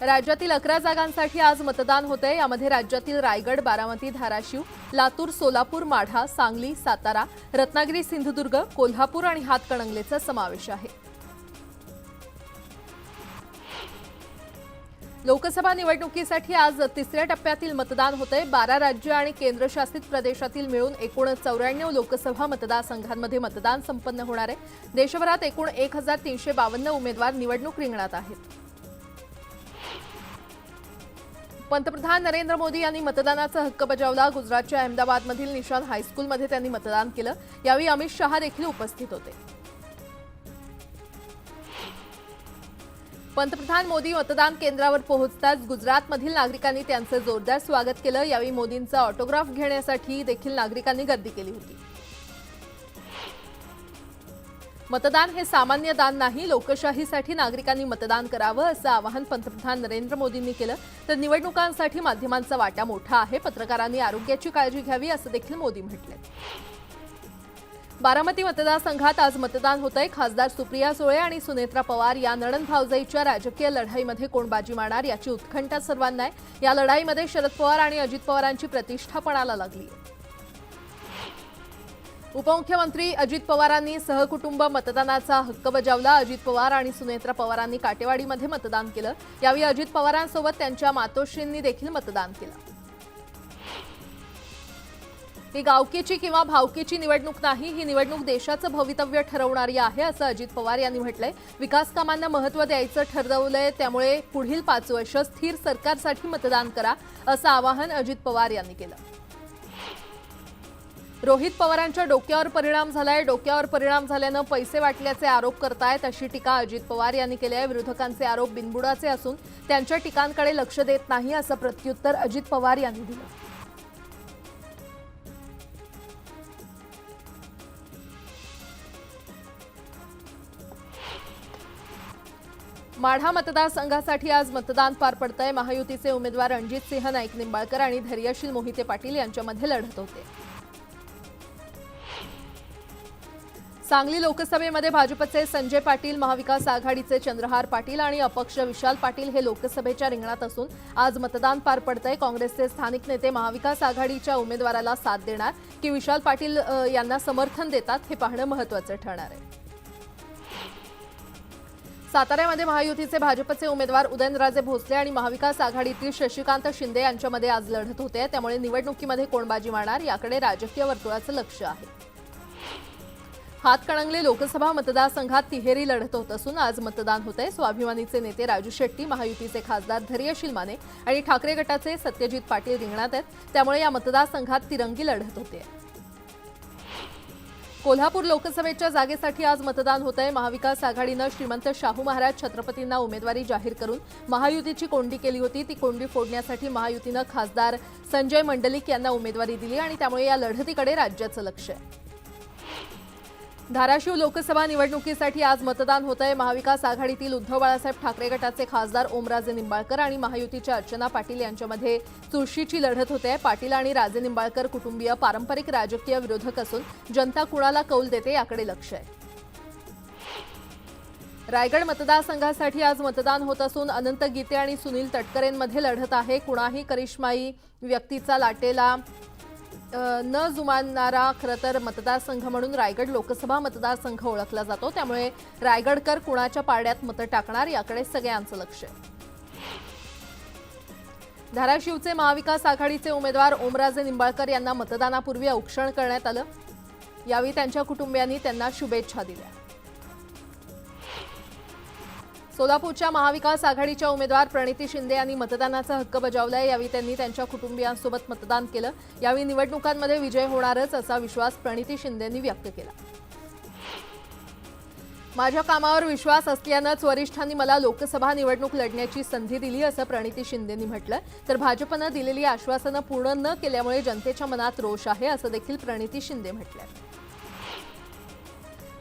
राज्यातील अकरा जागांसाठी आज मतदान होतंय. यामध्ये राज्यातील रायगड बारामती धाराशिव लातूर सोलापूर माढा सांगली सातारा रत्नागिरी सिंधुदुर्ग कोल्हापूर आणि हातकणंगलेचा समावेश आहे. लोकसभा निवडणुकीसाठी आज तिसऱ्या टप्प्यातील मतदान होतंय. बारा राज्य आणि केंद्रशासित प्रदेशातील मिळून एकूण चौऱ्याण्णव लोकसभा मतदारसंघांमध्ये मतदान संपन्न होणार आहे. देशभरात एकूण एक हजार तीनशे बावन्न उमेदवार निवडणूक रिंगणात आहेत. पंतप्रधान नरेंद्र मोदी यांनी मतदानाचा हक्क बजावला. गुजरातच्या अहमदाबादमधील निशान हायस्कूलमध्ये त्यांनी मतदान केलं. यावेळी अमित शहा देखील उपस्थित होते. पंतप्रधान मोदी मतदान केंद्रावर पोहोचताच गुजरातमधील नागरिकांनी त्यांचं जोरदार स्वागत केलं. यावेळी मोदींचा ऑटोग्राफ घेण्यासाठी देखील नागरिकांनी गर्दी केली होती. मतदान हे सामान्य दान नाही. लोकशाहीसाठी नागरिकांनी मतदान करावं असं आवाहन पंतप्रधान नरेंद्र मोदींनी केलं. तर निवडणुकांसाठी माध्यमांचा वाटा मोठा आहे. पत्रकारांनी आरोग्याची काळजी घ्यावी असं देखील मोदी म्हटले. बारामती मतदारसंघात आज मतदान होतंय. खासदार सुप्रिया सुळे आणि सुनेत्रा पवार या नणन भावजाईच्या राजकीय लढाईमध्ये कोण बाजी मारणार याची उत्खंठा सर्वांना आहे. या लढाईमध्ये शरद पवार आणि अजित पवारांची प्रतिष्ठा पणाला लागली आहे उपमुख्यमंत्री अजित पवारांनी सहकुटुंब मतदानाचा हक्क बजावला. अजित पवार आणि सुनेत्रा पवारांनी काटेवाडीमध्ये मतदान केलं. यावेळी अजित पवारांसोबत त्यांच्या मातोश्रींनी देखील मतदान केलं. ही गावकीची किंवा भावकीची निवडणूक नाही ही निवडणूक देशाचं भवितव्य ठरवणारी आहे असं अजित पवार यांनी म्हटलंय. विकास कामांना महत्त्व द्यायचं ठरवलंय त्यामुळे पुढील पाच वर्ष स्थिर सरकारसाठी मतदान करा असं आवाहन अजित पवार यांनी केलं. रोहित पवारांच्या डोक्यावर परिणाम झालाय. डोक्यावर परिणाम झाल्यानं पैसे वाटल्याचे आरोप करतायत अशी टीका अजित पवार यांनी केली आहे. विरोधकांचे आरोप बिनबुडाचे असून त्यांच्या टीकांकडे लक्ष देत नाही असं प्रत्युत्तर अजित पवार यांनी दिलं. माढा मतदारसंघासाठी आज मतदान पार पडतंय. महायुतीचे उमेदवार रणजित सिंह नाईक निंबाळकर आणि धैर्यशील मोहिते पाटील यांच्यामध्ये लढत होते. सांगली लोकसभेमध्ये भाजपचे संजय पाटील महाविकास आघाडीचे चंद्रहार पाटील आणि अपक्ष विशाल पाटील हे लोकसभेच्या रिंगणात असून आज मतदान पार पडतंय. काँग्रेसचे स्थानिक नेते महाविकास आघाडीच्या उमेदवाराला साथ देणार की विशाल पाटील यांना समर्थन देतात हे पाहणं महत्वाचं ठरणार आहे. साताऱ्यामध्ये महायुतीचे भाजपचे उमेदवार उदयनराजे भोसले आणि महाविकास आघाडीतील शशिकांत शिंदे यांच्यामध्ये आज लढत होते. त्यामुळे निवडणुकीमध्ये कोण बाजी मारणार याकडे राजकीय वर्तुळाचं लक्ष आहे. हातकणंगले लोकसभा मतदारसंघात तिहेरी लढत होत असून आज मतदान होत आहे. स्वाभिमानीचे नेते राजू शेट्टी महायुतीचे खासदार धैर्यशील माने आणि ठाकरे गटाचे सत्यजित पाटील रिंगणात आहेत. त्यामुळे या मतदारसंघात तिरंगी लढत होते. कोल्हापूर लोकसभेच्या जागेसाठी आज मतदान होत आहे. महाविकास आघाडीनं श्रीमंत शाहू महाराज छत्रपतींना उमेदवारी जाहीर करून महायुतीची कोंडी केली होती. ती कोंडी फोडण्यासाठी महायुतीनं खासदार संजय मंडलिक यांना उमेदवारी दिली आणि त्यामुळे या लढतीकडे राज्याचं लक्ष आहे. धाराशिव लोकसभा निवडणुकीसाठी आज मतदान होत आहे महाविकास आघाडीतील उद्धव बाळासाहेब ठाकरे गटाचे खासदार ओमराजे निंबाळकर आणि महायुतीच्या अर्चना पाटील यांच्यामध्ये चुरशीची लढत होते. पाटील आणि राजे निंबाळकर कुटुंबीय पारंपरिक राजकीय विरोधक असून जनता कुणाला कौल देते याकडे लक्ष आहे. रायगड मतदारसंघासाठी आज मतदान होत असून अनंत गीते आणि सुनील तटकरेंमध्ये लढत आहे. कुणाही करिश्माई व्यक्तीचा लाटेला न जुमानणारा खरं तर मतदारसंघ म्हणून रायगड लोकसभा मतदारसंघ ओळखला जातो. त्यामुळे रायगडकर कुणाच्या पारड्यात मतं टाकणार याकडे सगळ्यांचं लक्ष आहे. धाराशिवचे महाविकास आघाडीचे उमेदवार ओमराजे निंबाळकर यांना मतदानापूर्वी औक्षण करण्यात आलं. यावेळी त्यांच्या कुटुंबियांनी त्यांना शुभेच्छा दिल्या. सोलापूरच्या महाविकास आघाडीच्या उमेदवार प्रणिती शिंदे यांनी मतदानाचा हक्क बजावलाय. यावेळी त्यांनी त्यांच्या कुटुंबियांसोबत मतदान केलं. यावेळी निवडणुकांमध्ये विजय होणारच असा विश्वास प्रणिती शिंदेंनी व्यक्त केला. माझ्या कामावर विश्वास असल्यानंच वरिष्ठांनी मला लोकसभा निवडणूक लढण्याची संधी दिली असं प्रणिती शिंदेंनी म्हटलं. तर भाजपनं दिलेली आश्वासनं पूर्ण न केल्यामुळे जनतेच्या मनात रोष आहे असं देखील प्रणिती शिंदे म्हटलंय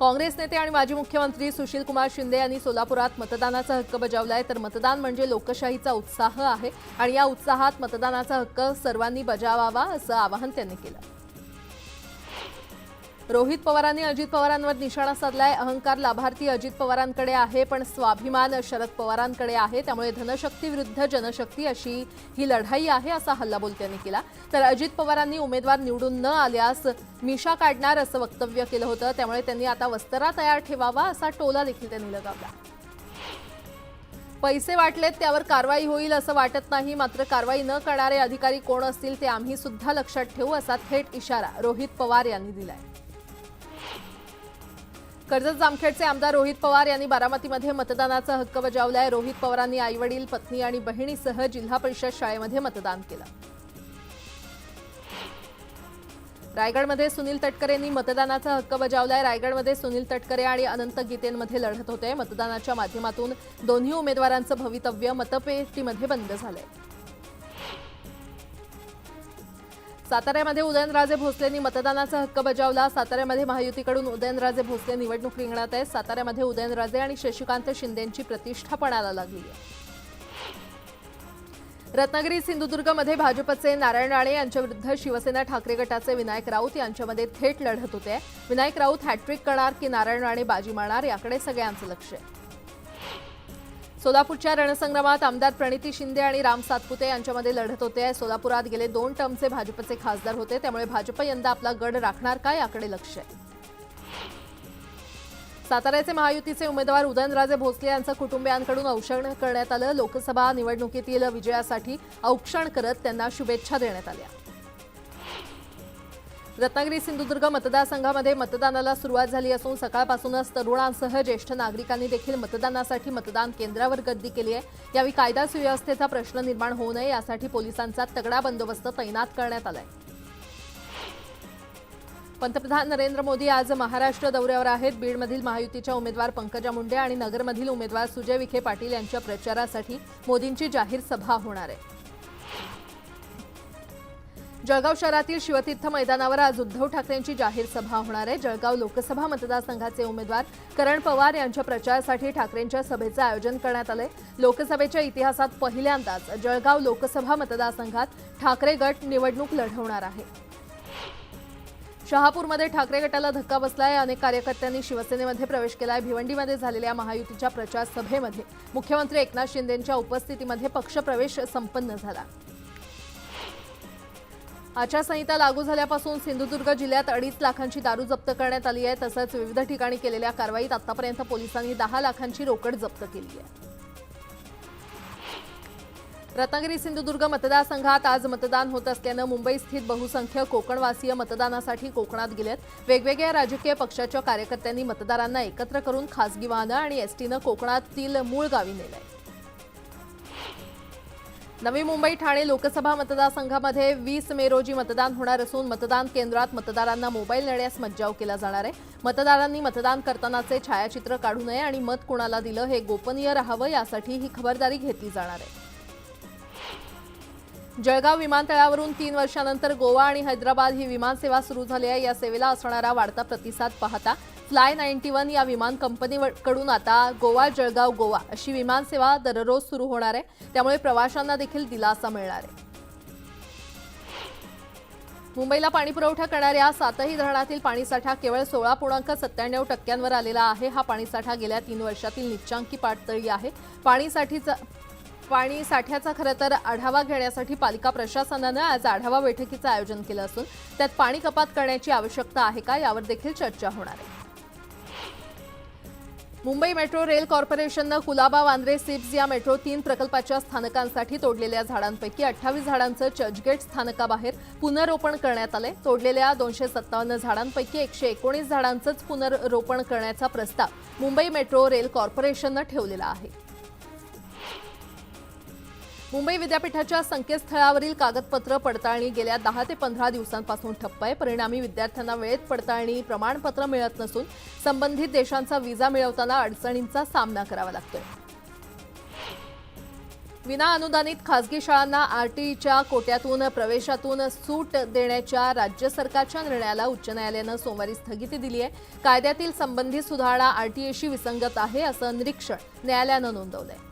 काँग्रेस नेते आणि माजी मुख्यमंत्री सुशील कुमार शिंदे यांनी सोलापुरात मतदानाचा हक्क बजावलाय. तर मतदान म्हणजे लोकशाहीचा उत्साह आहे आणि या उत्साहात मतदानाचा हक्क सर्वांनी बजावावा असं आवाहन त्यांनी केलं. रोहित पवारांनी अजित पवारांवर निशाणा साधलाय. अहंकार लाभार्थी अजित पवारांकडे आहे पण स्वाभिमान शरद पवारांकडे आहे. त्यामुळे धनशक्ती विरुद्ध जनशक्ती अशी ही लढाई आहे असा हल्लाबोल त्यांनी केला. तर अजित पवारांनी उमेदवार निवडून न आल्यास मिशा काढणार असं वक्तव्य केलं होतं. त्यामुळे त्यांनी आता वस्तरा तयार ठेवावा असा टोला देखील त्यांनी लगावला. पैसे वाटलेत त्यावर कारवाई होईल असं वाटत नाही. मात्र कारवाई न करणारे अधिकारी कोण असतील ते आम्ही सुद्धा लक्षात ठेवू असा थेट इशारा रोहित पवार यांनी दिलाय. कर्जत जामखेडचे आमदार रोहित पवार यांनी बारामतीमध्ये मतदानाचा हक्क बजावलाय. रोहित पवारांनी आईवडील पत्नी आणि बहिणीसह जिल्हा परिषद शाळेमध्ये मतदान केलं. रायगडमध्ये सुनील तटकरेंनी मतदानाचा हक्क बजावलाय. रायगडमध्ये सुनील तटकरे आणि अनंत गीतेंमध्ये लढत होते. मतदानाच्या माध्यमातून दोन्ही उमेदवारांचं भवितव्य मतपेटीमध्ये बंद झालंय. साताऱ्यामध्ये उदयनराजे भोसलेंनी मतदानाचा हक्क बजावला. साताऱ्यामध्ये महायुतीकडून उदयनराजे भोसले निवडणूक रिंगणात आहेत. साताऱ्यामध्ये उदयनराजे आणि शशिकांत शिंदेंची प्रतिष्ठा पणाला लागली आहे. रत्नागिरी सिंधुदुर्गमध्ये भाजपचे नारायण राणे यांच्याविरुद्ध शिवसेना ठाकरे गटाचे विनायक राऊत यांच्यामध्ये थेट लढत होते. विनायक राऊत हॅट्रिक करणार की नारायण राणे बाजी मारणार याकडे सगळ्यांचं लक्ष आहे. सोलापूरच्या रणसंग्रामात आमदार प्रणिती शिंदे आणि राम सातपुते यांच्यामध्ये लढत होते. सोलापुरात गेले दोन टर्मचे भाजपचे खासदार होते. त्यामुळे भाजप यंदा आपला गड राखणार का याकडे लक्ष आहे. साताऱ्याचे महायुतीचे उमेदवार उदयनराजे भोसले यांचं कुटुंबियांकडून औक्षण करण्यात आलं. लोकसभा निवडणुकीतील विजयासाठी औक्षण करत त्यांना शुभेच्छा देण्यात आल्या. रत्नागिरी सिंधुदुर्ग मतदारसंघामध्ये मतदानाला सुरुवात झाली असून सकाळपासूनच तरुणांसह ज्येष्ठ नागरिकांनी देखील मतदानासाठी मतदान केंद्रावर गर्दी केली आहे. यावेळी कायदा सुव्यवस्थेचा प्रश्न निर्माण होऊ नये यासाठी पोलिसांचा तगडा बंदोबस्त तैनात करण्यात आलाय. पंतप्रधान नरेंद्र मोदी आज महाराष्ट्र दौऱ्यावर आहेत. बीडमधील महायुतीच्या उमेदवार पंकजा मुंडे आणि नगरमधील उमेदवार सुजय विखे पाटील यांच्या प्रचारासाठी मोदींची जाहीर सभा होणार आहे. जळगाव शहरातील शिवतीर्थ मैदानावर आज उद्धव ठाकरेंची जाहीर सभा होणार आहे. जळगाव लोकसभा मतदारसंघाचे उमेदवार करण पवार यांच्या प्रचारासाठी ठाकरेंच्या सभेचं आयोजन करण्यात आलंय. लोकसभेच्या इतिहासात पहिल्यांदाच जळगाव लोकसभा मतदारसंघात ठाकरे गट निवडणूक लढवणार आहे. शहापूरमध्ये ठाकरे गटाला धक्का बसलाय. अनेक कार्यकर्त्यांनी शिवसेनेमध्ये प्रवेश केलाय. भिवंडीमध्ये झालेल्या महायुतीच्या प्रचार सभेमध्ये मुख्यमंत्री एकनाथ शिंदेंच्या उपस्थितीमध्ये पक्षप्रवेश संपन्न झाला. आचारसंहिता लागू झाल्यापासून सिंधुदुर्ग जिल्ह्यात अडीच लाखांची दारू जप्त करण्यात आली आहे. तसंच विविध ठिकाणी केलेल्या कारवाईत आतापर्यंत पोलिसांनी दहा लाखांची रोकड जप्त केली आहे. रत्नागिरी सिंधुदुर्ग मतदारसंघात आज मतदान होत असल्यानं मुंबई स्थित बहुसंख्य कोकणवासीय मतदानासाठी कोकणात गेलेत. वेगवेगळ्या राजकीय पक्षाच्या कार्यकर्त्यांनी मतदारांना एकत्र करून खासगी वाहनं आणि एसटीनं कोकणातील मूळ गावी नेलंय. नवी मुंबई ठाणे लोकसभा मतदारसंघामध्ये वीस मे रोजी मतदान होणार असून मतदान केंद्रात मतदारांना मोबाईल नेण्यास मज्जाव केला जाणार आहे. मतदारांनी मतदान करतानाचे छायाचित्र काढू नये आणि मत कुणाला दिलं हे गोपनीय राहावं यासाठी ही खबरदारी घेतली जाणार आहे. जळगाव विमानतळावरून तीन वर्षानंतर गोवा आणि हैदराबाद ही विमानसेवा सुरू झाली आहे. या सेवेला असणारा वाढता प्रतिसाद पाहता फ्लाय नाईन्टी वन या विमान कंपनीकडून आता गोवा जळगाव गोवा अशी विमानसेवा दररोज सुरू होणार आहे. त्यामुळे प्रवाशांना देखील दिलासा मिळणार आहे. मुंबईला पाणीपुरवठा करणाऱ्या सातही धरणातील पाणीसाठा केवळ सोळा पूर्णांक सत्त्याण्णव टक्क्यांवर आलेला आहे. हा पाणीसाठा गेल्या तीन वर्षातील निच्चांकी पातळी आहे. पाणीसाठीचा पाणी साठ्याचा खरं तर आढावा घेण्यासाठी पालिका प्रशासनानं आज आढावा बैठकीचं आयोजन केलं असून त्यात पाणी कपात करण्याची आवश्यकता आहे का यावर देखील चर्चा होणार आहे. मुंबई मेट्रो रेल कॉर्पोरेशननं कुलाबा वांद्रे सिप्स या मेट्रो तीन प्रकल्पाच्या स्थानकांसाठी तोडलेल्या झाडांपैकी अठ्ठावीस झाडांचं चर्चगेट स्थानकाबाहेर पुनरोपण करण्यात आलंय. तोडलेल्या दोनशे सत्तावन्न झाडांपैकी एकशे एकोणीस झाडांचंच पुनर्रोपण करण्याचा प्रस्ताव मुंबई मेट्रो रेल कॉर्पोरेशननं ठेवलेला आहे. मुंबई विद्यापीठाच्या संकेतस्थळावरील कागदपत्र पडताळणी गेल्या दहा ते पंधरा दिवसांपासून ठप्प आहे. परिणामी विद्यार्थ्यांना वेळेत पडताळणी प्रमाणपत्र मिळत नसून संबंधित देशांचा व्हिसा मिळवताना अडचणींचा सामना करावा लागतोय. विना अनुदानित खासगी शाळांना आरटीईच्या कोट्यातून प्रवेशातून सूट देण्याच्या राज्य सरकारच्या निर्णयाला उच्च न्यायालयानं सोमवारी स्थगिती दिली आहे. कायद्यातील संबंधित सुधारणा आरटीईशी विसंगत आहे असं निरीक्षण न्यायालयानं नोंदवलं आहे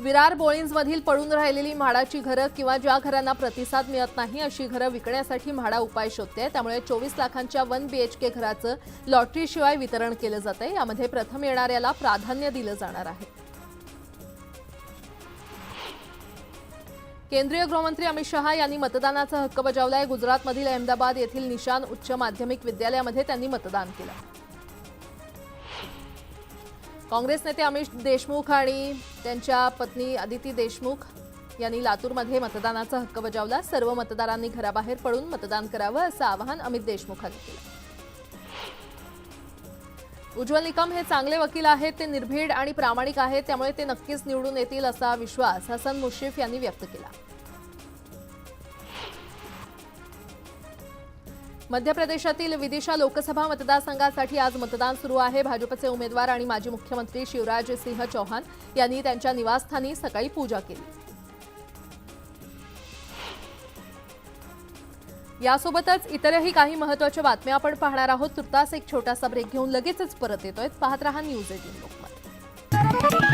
विरार बोळींजमधील पडून राहिलेली म्हाडाची घरं किंवा ज्या घरांना प्रतिसाद मिळत नाही अशी घरं विकण्यासाठी म्हाडा उपाय शोधते त्यामुळे चोवीस लाखांच्या वन बीएचके घराचं लॉटरीशिवाय वितरण केलं जातंय. यामध्ये प्रथम येणाऱ्याला प्राधान्य दिलं जाणार आहे. केंद्रीय गृहमंत्री अमित शहा यांनी मतदानाचा हक्क बजावलाय. गुजरातमधील अहमदाबाद येथील निशान उच्च माध्यमिक विद्यालयामध्ये त्यांनी मतदान केलं. काँग्रेस नेते अमित देशमुख आणि त्यांच्या पत्नी अदिती देशमुख यांनी लातूरमध्ये मतदानाचा हक्क बजावला. सर्व मतदारांनी घराबाहेर पडून मतदान करावं असं आवाहन अमित देशमुखांनी केलं. उज्ज्वल निकम हे चांगले वकील आहेत ते निर्भीड आणि प्रामाणिक आहेत त्यामुळे ते नक्कीच निवडून येतील असा विश्वास हसन मुश्रीफ यांनी व्यक्त केला. मध्य प्रदेशातील विदिशा लोकसभा मतदारसंघासाठी आज मतदान सुरू आहे. भाजपचे उमेदवार आणि माजी मुख्यमंत्री शिवराज सिंह चौहान यांनी त्यांच्या निवासस्थानी सकाळी पूजा केली. यासोबतच इतरही काही महत्त्वाच्या बातम्या आपण पाहणार आहोत. तुर्तास एक छोटासा ब्रेक घेऊन लगेचच परत येतोय. पाहत रहा न्यूज एटीन लोकमत.